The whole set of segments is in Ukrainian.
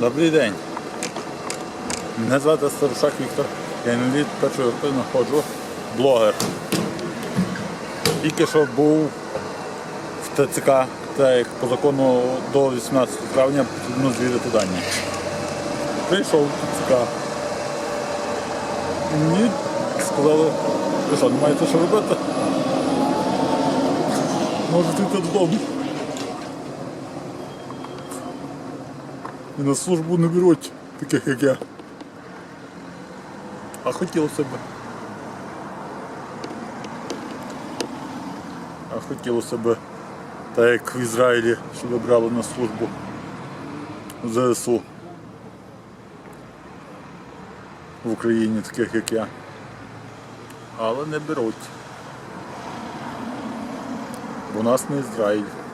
Добрий день. Мене звати Старушак Віктор. Я інвалід першої групи знаходжу. Блогер. Тільки що був в ТЦК, так як по закону до 18 травня потрібно звірити дані. Прийшов в ТЦК. Мені сказали, що, не маєте що робити? Можете йти додому. І на службу не беруть таких, як я. А хотілося б. А хотілося б, так як в Ізраїлі, щоб брали на службу ЗСУ. В Україні таких, як я. Але не беруть. У нас не Ізраїль.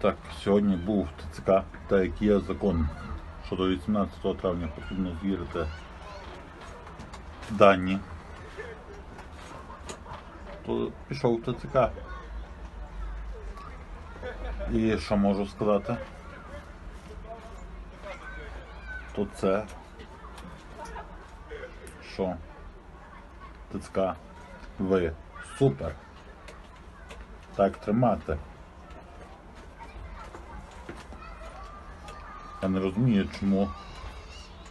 Так, сьогодні був ТЦК, та як є закон, що до 18 травня потрібно звірити дані. То пішов ТЦК. І що можу сказати? То це що ТЦК ви супер. Так тримати. Я не розумію, чому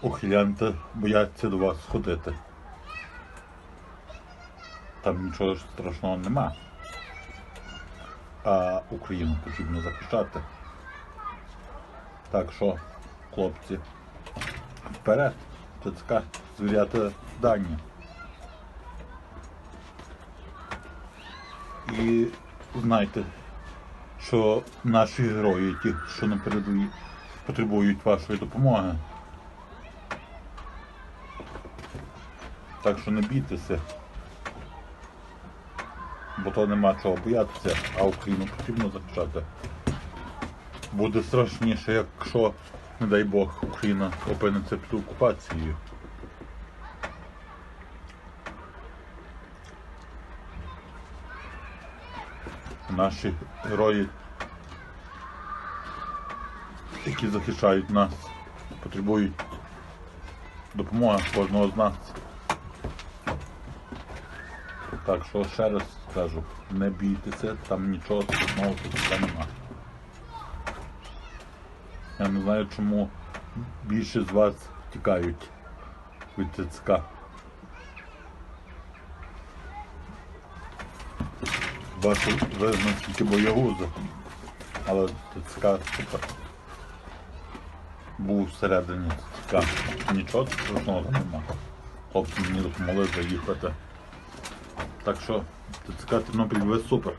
ухилянти бояться до вас ходити. Там нічого страшного нема. А Україну потрібно захищати. Так що, хлопці, вперед, ТЦК, звіряти дані. І знайте, що наші герої, ті, що на передовій, потребують вашої допомоги. Так що не бійтеся. Бо то нема чого боятися, а Україну потрібно захищати. Буде страшніше, якщо, не дай Бог, Україна опиниться під окупацією. Наші герої які захищають нас, потребують допомоги кожного з нас. Так що ще раз скажу, не бійтеся, там нічого страшного тут нема. Я не знаю, чому більше з вас тікають від ТЦК. Бачу, ви наскільки боягузи, але ТЦК супер був всередині така. Нічого страшного там нема. Хлопці мені допомогли заїхати. Так що ТЦК Тернопіль ви супер.